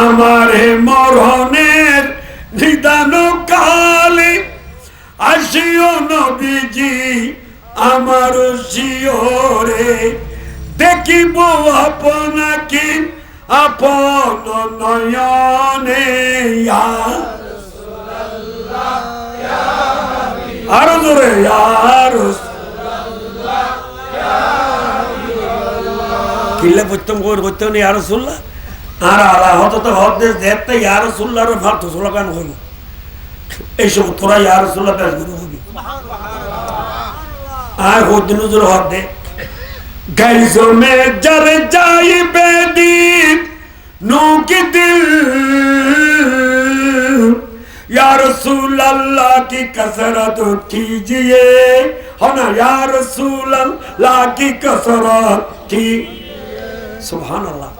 আমারে মরণের নিদান কালে আসিও নবীজি, আমার শিওরে। দেখিব আপনাকে আপন নয়নে। আরও জোরে আর কিল্লে কই করতাম না ইয়ার সুল্লা আর আলা হত হদ্দেশ দেখতে ইয়ার সুল্লার ফালতু সুলাকান হইব এইসব তোরা ইয়ার সুল্লা পেশ গুরু হবি। আর হদ্দিন উজুল হদ্দে গাইজো মে জর যাই বেদীপ নৌকি দিল। یا رسول اللہ کی کثرت کیجئے ہے نا یا رسول اللہ کی کثرت کی سبحان اللہ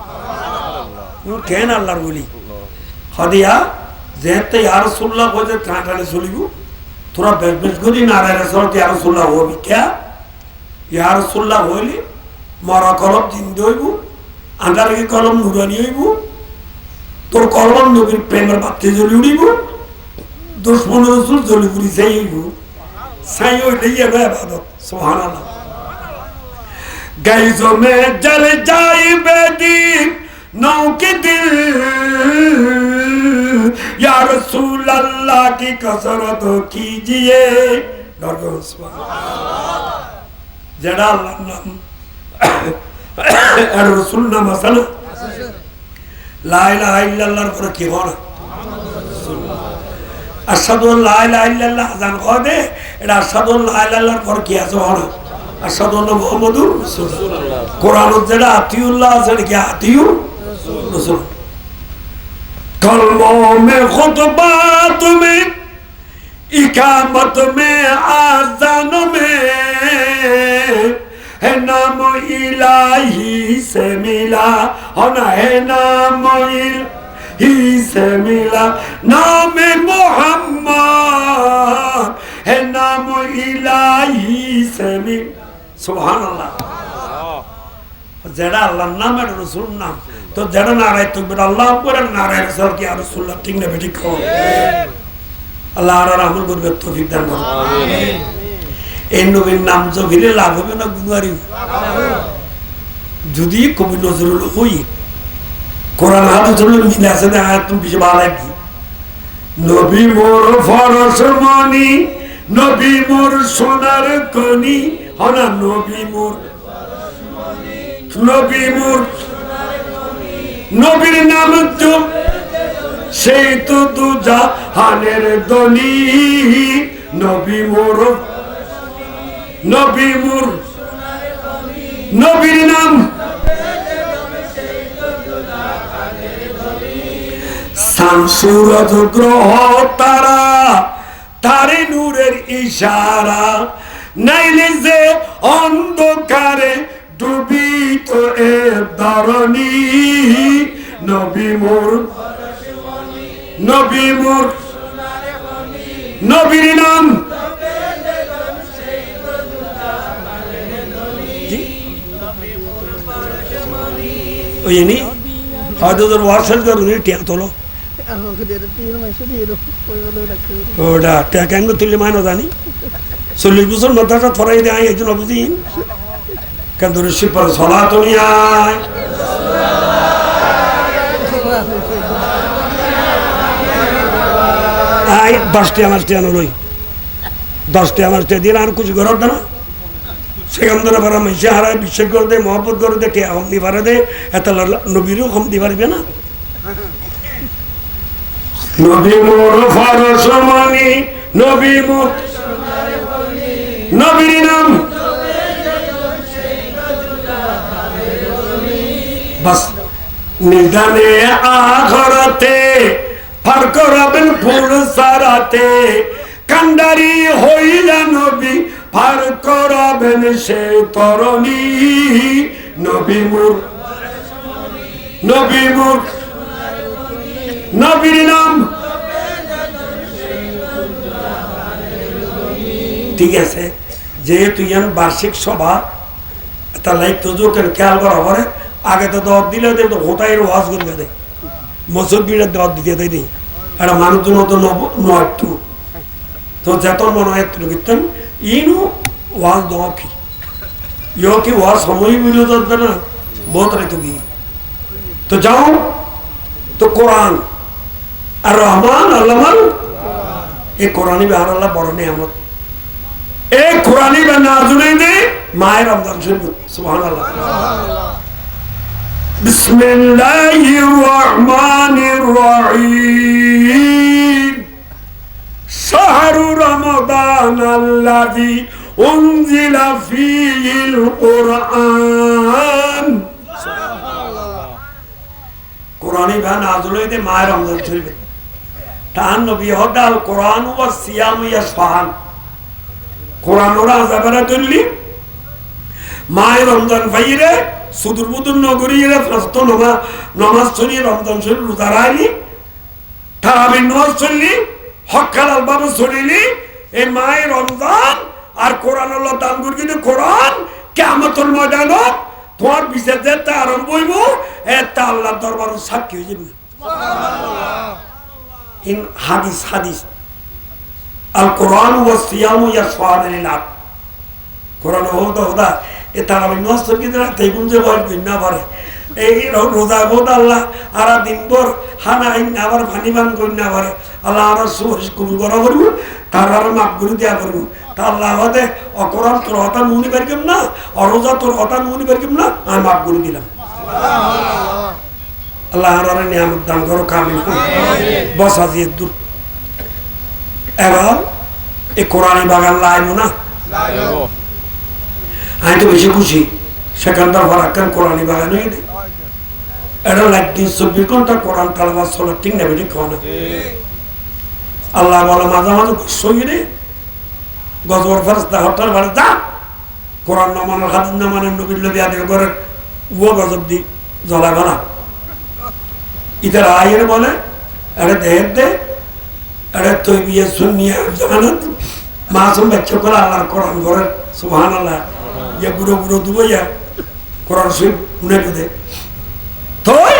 কেন আল্লাহর বলি? হদিয়া যেহেতু ইয়ার সুল্লাহ বলে টাঁটালে চলিব। তোরা বেশ করি নারায়ণ সরতে ইয়ার সুল্লাহ হবি কে? ইয়ার সুল্লাহ হইলে, মরা কলম জিন্দি হইব আন্ডার কি কলম নুরানি হইব, তোর কলম নবীর প্রেমের বাতি জ্বলি উড়িব, দুশ্মন রসুল জ্বলি উড়ি সেই হইব সাই হইলে ইয়ে গায়ে ভাদত সোহানা গাই জমে জলে যাইবে দ্বীপ नौ के दिल या रसूल अल्लाह की कसरत कीजिए डरगो जड़ा अल्लाह नाम আর রসুল নাম আছে না লাইলা ইল্লাল্লাহর পরে কি হন আসাদু লাইলা ইল্লাল্লাহ আজান কয় দে এটা আসাদু লাইলাল্লাহর পরে কি আছে হন আসাদু মোহাম্মদুর রসুল কোরআন যেটা আতিউল্লাহ আছে এটা কি আতিউ धर्मों में खुतबा तुम्हें इकामत में आजान में है नाम इलाही से मिला होना है नाम ही से मिला नाम मोहम्मद है नाम इलाही से मिला सुभान अल्लाह जरा अल्लाह नाम है रसूल नाम তো যেটা নারায় তুমি আল্লাহ করে নারায় রসুল কি আর রসুল্লাহ ঠিক না বেঠিক আল্লাহ আর আমল করবে তফিক দান করো। এই নবীর নাম জভিলে লাভ হবে না গুনারি? যদি কবি নজরুল হই কোরআন হাতে মিলে আছে না তুমি বেশি ভালো লাগবে নবী মোর ফরস মনি নবী মোর সোনার কনি হনা নবী মোর নবী মোর নবীর নাম তো সেই তো দু জাহানের দনি নবী মোর নবী মোর, নবীর নাম। শামসুরজ গ্রহ তারা তারে নূরের ইশারা। নাইলে যে অন্ধকারে ডুবিত এ ধরণী নবী মোর নবী মোর, নবীর নাম। ওই নি? হয়তো তোর ওয়ার্সেল করুন টিয়া তোলো. ওটা টিয়া কেন তুললে মানো জানি? চল্লিশ বছর মাথাটা ফরাই দেয়, একজন অবদিন কেন তোর শিপার সলা তো নিয়ে আয়? আয়, দশটি আমার টিয়া নলই দশটি আমার টিয়া দিয়ে আর কিছু ঘর না। সেখান ধরে পারা পারে নবী মোর নবী নবীর নাম নিদানে আঘরতে ফার করাবেন ফুল সারাতে, কান্ডারি হইলা নবী ফার করাবেন সে নবী মুর নবী মুর, নবীর নাম। ঠিক আছে, যেহেতু ইয়ান বার্ষিক সভা একটা লাইক তো কেন খেয়াল করা পরে আগে তো দর দিলে তো হোটাইয়ের ওয়াজ করবে দে। মুসব্বিরা দাওয়াত দিতে দেয় নি এটা মানুষজন তো একটু তো যেত মনে হয় একটু কীর্তন, ইনু ওয়াজ দেওয়া কি? ইয় কি ওয়াজ সময় মিলে যাবে না? বহুত রে তুমি তো যাও, তো কোরআন। আর রহমান, আল্লাহ এই কোরআনই বেহার আল্লাহ বড় নিয়ামত। এই কোরআনই বা না জুড়ে দে, মায়ের রমজান শরীফ। সুবহান আল্লাহ بسم الله الرحمن الرحيم شهر رمضان الذي أنزل فيه القرآن কোরআনই ভা নাজুল হইতে মায়ের রমজান শরীফে তাহান নবী হদাল কোরআন ও সিয়াম ইয়া সাহান কোরআন ওরা আজাবেরা তুললি মায়ের রমজান ভাইরে সুদূর বুদুর নগরীরে ফাস্ত নমা নমাজ চলি রমজান শরীফ রোজা রাইলি তারাবির নমাজ চললি হকাল আলবাবে চলিলি এই মায়ের রমজান আর কোরআন আল্লাহ দান করি কিন্তু কোরআন কেমতর ময়দানত তোমার বিচার যেতে আরম্ভ হইব এটা আল্লাহ দরবার সাক্ষী হয়ে যাবে। ইন হাদিস হাদিস। আল কোরআন ও সিয়াম ইয়া সোহানিলাম কোরআন হোদা হোদা। এ তারা নষ্ট কিন্তু তাই গুঞ্জে বল না পারে। এই রোজা বোধ আল্লাহ আর দিনভর হানা আইন আবার ভানি ভান করি না পারে। আল্লাহ আর সুহরিশ কবুল করা করব, তার আর মাপ করে দেওয়া করব। তা আল্লাহ হতে অকরান তোর হতা নুনি পারিম না, অরোজা তোর হতা নুনি পারিম না, আমি মাপ করে দিলাম। আল্লাহ আর নিয়ামত দান করো, কামিল করো। বসা দিয়ে দূর। এবার এই কোরআনি বাগান লাইব না? আমি তো বেশি খুশি। সেখানটার ফারাক্কান কোরআনি বাগান হয়ে নেই? এটা একদিন চব্বিশ ঘণ্টা কোরআন তালবাস চলো ঠিক নেবে ঠিক খাওয়া না। আল্লাহ বলে, মাঝে মাঝে সই রে গজবর ফেরস্তা হঠাৎ বাড়ি, যা। কোরআন নামানোর হাদিন নামানের নবীর লবি আদি করে উয়া গজব দি জ্বলা গলা ইতার আয়ের বলে, আরে দেহের দে, আরে তুই বিয়ে শুনিয়ে জানাত মাসুম বাচ্চা করে আল্লাহর কোরআন করে সুবহান আল্লাহ ইয়ে বুড়ো বুড়ো দুবো ইয়া কোরআন শুন উনে দে তোই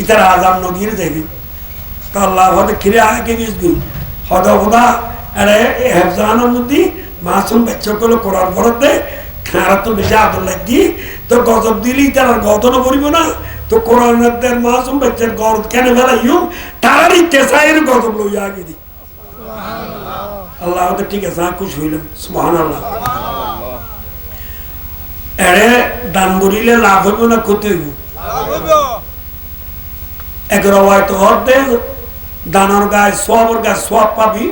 ইতার আজাম নদীর দেখি। আল্লাহ হতে খিরে আগে গিয়েছি হদ হদা আরে হেফজানের মধ্যে মাসুম বাচ্চা করে কোরআন ভরতে খারা তো বেশি আদর লাগি। তো গজব দিলি তার গতন করিব না। তো কোরআনের মাসুম বাচ্চার গর কেন ফেলাইও তারারই তেসাইয়ের গজব লইয়া আগে দি। আল্লাহ ঠিক আছে খুশি হইলাম। সুবহান আল্লাহ এরে দান করিলে লাভ হইব না ক্ষতি হইব এগারো হয়তো অর্ধে দানার গায়ে সবর গায়ে সব পাবি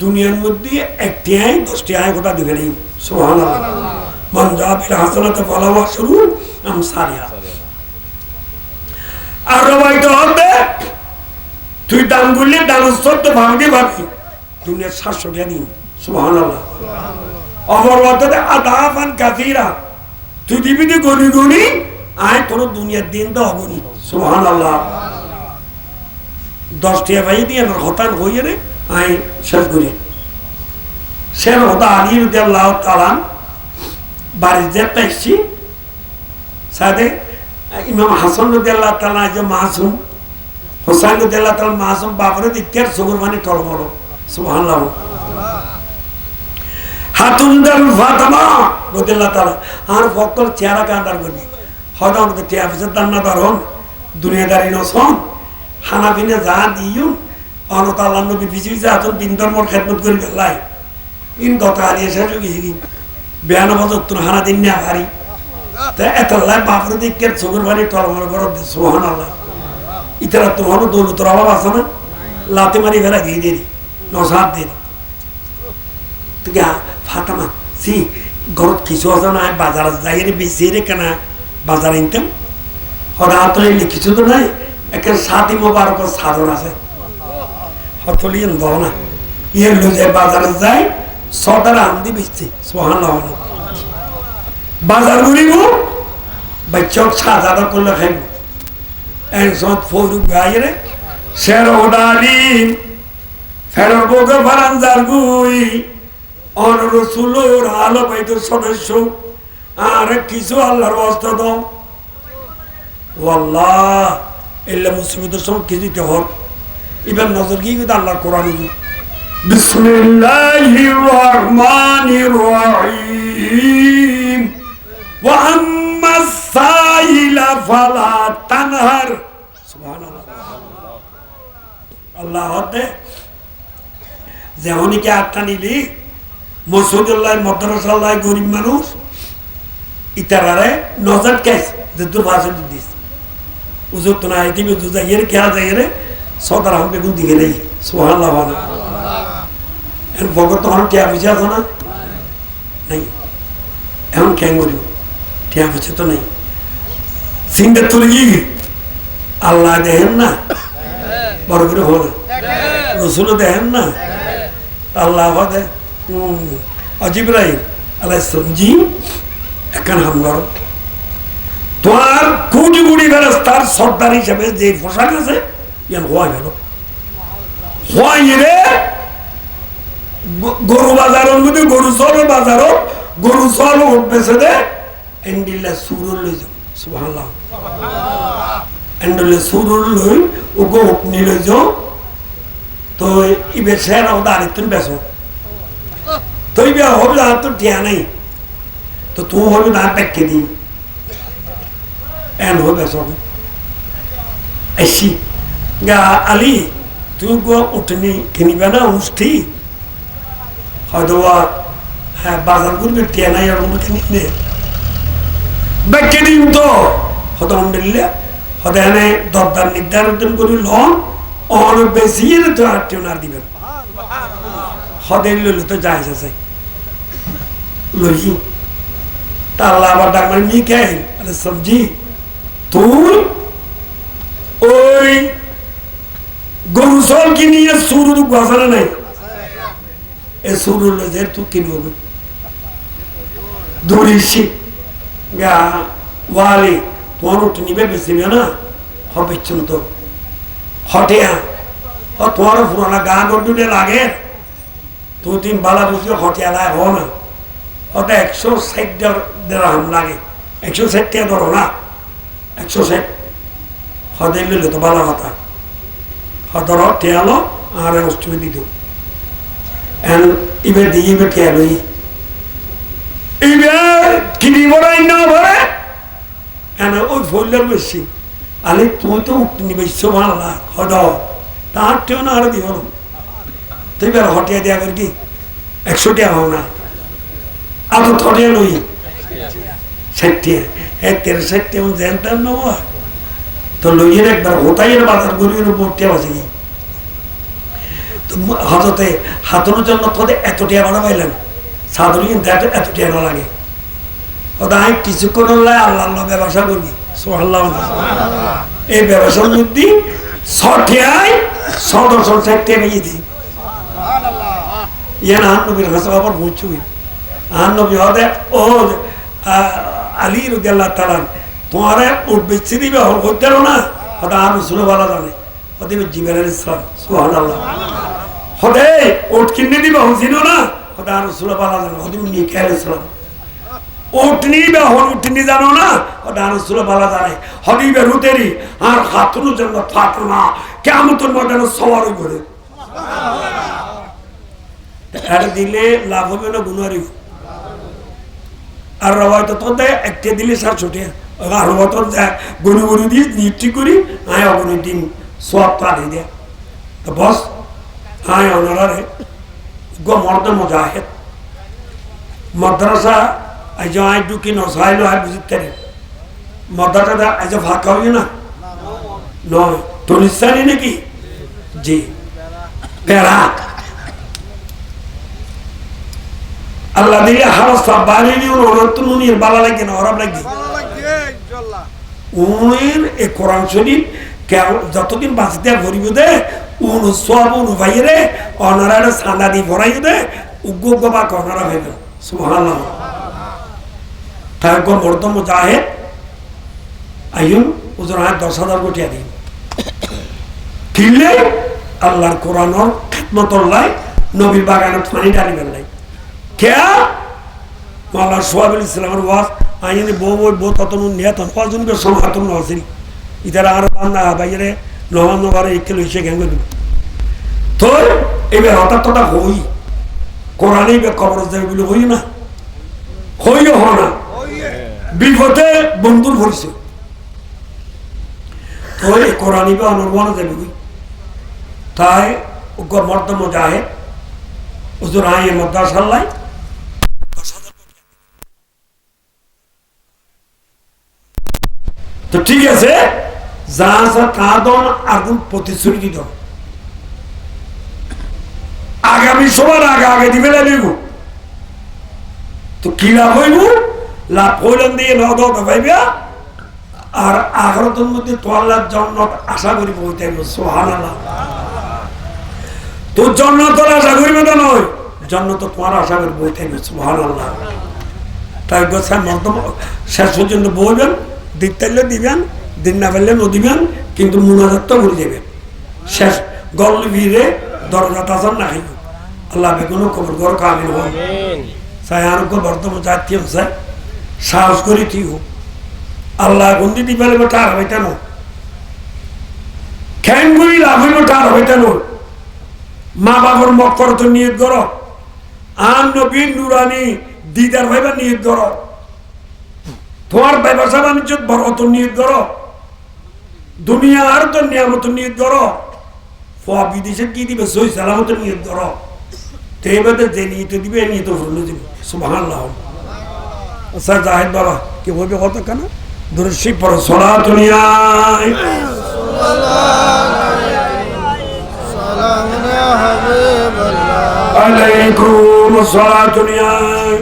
দুনিয়ার মধ্যে একটি আয় দশটি আয় কথা দিবে নেই সোহান মন যাবিল হাসানাতে ফলাওয়া শুরু আম সারিয়া। আর হয়তো অর্ধে তুই দান করলে দান সত্য ভাঙতে ভাবি দুনিয়ার সাতশো জ্ঞানী সোহান অমর অর্থে আদাফান কাতিরা দি গনি গনি? আয় তোর দুনিয়ার দিন তো অগনি সোহান আল্লাহ দশটি ভাই দিয়ে হতান হইয়ে রে আয়, শেষ করি। সে হতা আলী রুদি আল্লাহ তালান বাড়ির যে পেয়েছি সাথে ইমাম হাসান রুদি আল্লাহ তালা যে মাসুম, হোসাইন রুদি আল্লাহ তালা মাসুম বাপরে দিকের সগুর মানে টলমড়ো সুহান হাতুন্দাল ফাতামা রদিল্লাহ তালা আর ভক্তর চেহারা কান্দার করবি হয়তো আমাদের টিয়া পিসের দান্না ধরন দুনিয়াদারি নসন হানা পিনে যা দিও অনত আল্লাহ নবী পিছি পিছে আতন তিন ধর্মর খেদমত করি পেলাই ইন কথা হারিয়ে শেষ গিয়ে বেয়ান বছর হানা দিন না ভারি তা এত লাই বাপরে দিকের চোখের বাড়ি টলমর করো সোহান আল্লাহ ইতারা তোমার দৌলতর অভাব আছে না? লাতে মারি ফেলা দিয়ে দেরি, নসাদ দেরি। ফাতামা সি ঘরত কিছু আছে না বাজার যাই বেশি কেনা বাজার ইনকাম? হঠাৎ কিছু তো নাই? একের সাতি মোবারক সাধন আছে। হতলি দাও না। ইয়ে লো যায় বাজারে যায় ছটার আন্দি বেচছে সোহান বাজার ঘুরিব বাচ্চক সাজাদা করলে খাইব একজন ফৌরু গাইরে শের ওডালিন ফেরর বগে ফারানজার গুই। কিছু আল্লাহর দাও। আল্লাহ এলে মুসিবতের সময় কি দিতে হর। এবার নজর কি কিন্তু আল্লাহ কোরআন বিসমিল্লাহির রহমানির রহিম। ওয়া আম্মাস সাইলা ফালা তানহার। সুবহানাল্লাহ। আল্লাহ হতে যেমনই কি আটটা নিলি মসুদুল্লাহ মদ্রাসাল্লাহ গরিব মানুষ ইতারারে নজর কেস যে তোর ভাষা দিস। উজুর তো না আইতি উজু যাই খেয়া যাই রে সদার আমাকে গুণ দিকে নেই। সোহাল্লাহ ভালো। এখন ভগত তখন টিয়া আছে না? নেই। এখন কেন করিব? টিয়া বুঝে তো নেই। সিংদের তুলে কি? আল্লাহ দেখেন না? বড় করে হল। রসুলও দেখেন না? আল্লাহ বাদে রাই আল্লাহ জি এখন হামগর তোমার কোটি কোটি ফেরাস তার সর্দার হিসেবে যে পোশাক আছে ইয়ান হওয়া গেল হওয়াই রে গরু বাজারের মধ্যে গরু চল বাজারও গরু চল উঠবেছে দে এন্ডিলে সুরুল লই যাও। সুবহানাল্লাহ এন্ডিলে সুরুল লই ওগো উঠনি লই যাও। তো ইবে সেরা ওদা আরেকটু বেসো তো ইবে হবে না তো টিয়া নাই। তো তুই হবে না পেকে দিই এন হবে সব এসি গা, আলি তুই গো উঠনি কিনিবে না উঠি হয়তো হ্যাঁ বাজার করবে টিয়া নাই আর কোনো নে। বেকে দিন তো। হয়তো মিললে। হয়তো এনে দরদার নির্ধারণ করি লন। অন বেশি তো আর টিও না দিবেন হদে লইলে তো যায় আছে। লই তা আল্লাহ আবার ডাক মানে কে আরে সবজি তুই ওই গরু সল কি নিয়ে সুরু গসারে নাই? এ সুরু লজের তুই কিনবো দৌড়িসি গা, ওয়ালি, তোমার উঠে নিবে বেশি না হবে তো। হটে তোমার পুরানা গা গন্ডুলে লাগে। তুই তিন বালা বুঝি হটে আলায় হো না। ওটা একশো ষাট দেড়াম লাগে। একশো ষাট টাকা ধরো না। একশো ষাট। হদে লিলে তো ভালো কথা। হদর টেয়ালো আর অষ্টমী দিত। এন ইবে দিয়ে ইবে টেয়ালো ইবে কিনি বড়াই না ভরে। এন ওই ফইলার বেশি আলে তুই তো উঠনি বেশি না হদ তার টেও না। আর তুই বের হটিয়া কর কি? একশো টাকা হও না। আতো থটে লই। ষাটটিয়া হ্যাঁ তেরো ষাটটি এমন জানতাম না বাবা তো লইয়ের একবার হোতাইয়ের বাজার গরিবের উপর টিয়া বাজে। কি তো ম- হাততে হাতানোর জন্য তোদের এত টিয়া বাড়া পাইলাম সাধুরি কিন্তু এত এত টিয়া না লাগে। ওটা আমি কিছুক্ষণ হলে আল্লাহ আল্লাহ ব্যবসা করবি সোহাল্লাহ এই ব্যবসার মধ্যে ছটিয়ায় ছ দশন ষাটটিয়া ভেঙে দিই। ইয়ান আহান নবীর হাসা আবার বুঝছুই নবী হদে ও আ- আলী রুদি আল্লাহ তালান তোমারে উঠ বেছে দিবে হল করতে না? হদে আর রসুলে ভালো জানে। হদে জিবের ইসলাম সুহান আল্লাহ হদে উঠ কিনে দিবে হসিনো না? হদে আর রসুলে ভালো জানে। হদে মিকাল ইসলাম উঠনি বা হল উঠনি জানো না? হদে আর রসুলে ভালো জানে। হদিবে রুতেরি। আর হাতুনো জন্য ফাটো না। কেমন তোর সবার দিলে লাভ হবে না আর রবাই তো তোর দেয় একটা দিলে সার ছুটে। আর রবাই তোর গরু গরু দিয়ে নিটি করি আয় অগণি দিন সব তো আড়ে দেয় তো বস আয় অনারে গো মর্দ মজাহেদ মাদ্রাসা আজ আয় ঢুকি নসাইলো আয় বুঝতে পারে মাদ্রাসাটা আজ ফাঁকা হই না? নয়। টনিস্তানি নাকি? জি। বেড়াক আল্লাহ দিলে হারস্তা বাইরে দিয়ে অনন্ত নুনির বালা লাগে না ওরা লাগে উনের এ কোরআন শরীফ যতদিন বাঁচতে ভরিব দে উন সব উন ভাইরে অনারা সাদা দি ভরাই দে উগ্র উগ্র বা কনারা ভেবে সুবহানাল্লাহ। তাই গো মর্দম জাহেদ আইন ওজন আয় দশ হাজার কোটি দিন কিনলে আল্লাহর কোরআনর খেতমতল্লাই নবীর বাগানে পানি ডালি বেলাই কে? সোহাবুল ইসলামের ওয়াজ, আইনি বউ বই বউ তত নিয়ে তখন কজন বে সব হাতুন আর বান্দা বাইরে নহা নবার একটু লইছে তো এবার হঠাৎ হঠাৎ হই। কোরআনে এবার কবর যাবে বলে হই না? হইও হ না। বিপদে বন্ধুর ভরছে তো এই কোরআনই বা অনুমান যাবে বুঝি তাই মর্দ মজাহে হুজুর আই মদ্দা তো ঠিক আছে? যা যা কাঁদন আগুন প্রতিশ্রুতি দিত আগামী সবার আগে আগে দিবে লাগিব তো কি লাভ হইব? লাভ হইলেন দিয়ে নদ পাইবা। আর আখরতের মধ্যে তোয়াল্লার জন্নত আশা করি বইতে সোহান তোর জন্নতর আশা করিবে তো নয়, জন্নত তোমার আশা করি বইতে সোহান আল্লাহ তাই শেষ পর্যন্ত বলবেন। তাইলে দিবেন দিন না পারলে ন দিবেন কিন্তু মুনাজাত তো করে দেবেন শেষ গল ভিড়ে দরজা তাজার না খাইব আল্লাহ বেগুনো খবর ঘর কামিল হন। চাই আরোগ্য বর্তমান জাতীয় চাই। সাহস করি ঠিক হোক। আল্লাহ গন্দি দি পেলে টার হবে কেন? খ্যাং গুলি লাভ হইব টার হবে কেন? মা বাবার মক্কর তো নিয়ত কর। আন নবীন নুরানি দিদার ভাইবা নিয়ত কর। তোমার ব্যবসা বাণিজ্য বড় তো নিয়ত কর। দুনিয়া আর তো নিয়ামত নিয়ত কর। ফোয়া বিদেশে কি দিবে? সই সালামত নিয়ত কর। তো এবারে যে নিয়ত দিবে এ নিয়ত ফুল দিবে সুবাহ স্যার জাহেদ বাবা কে বলবে কত কেন? দুরশি পর দুনিয়ায় দুনিয়ায়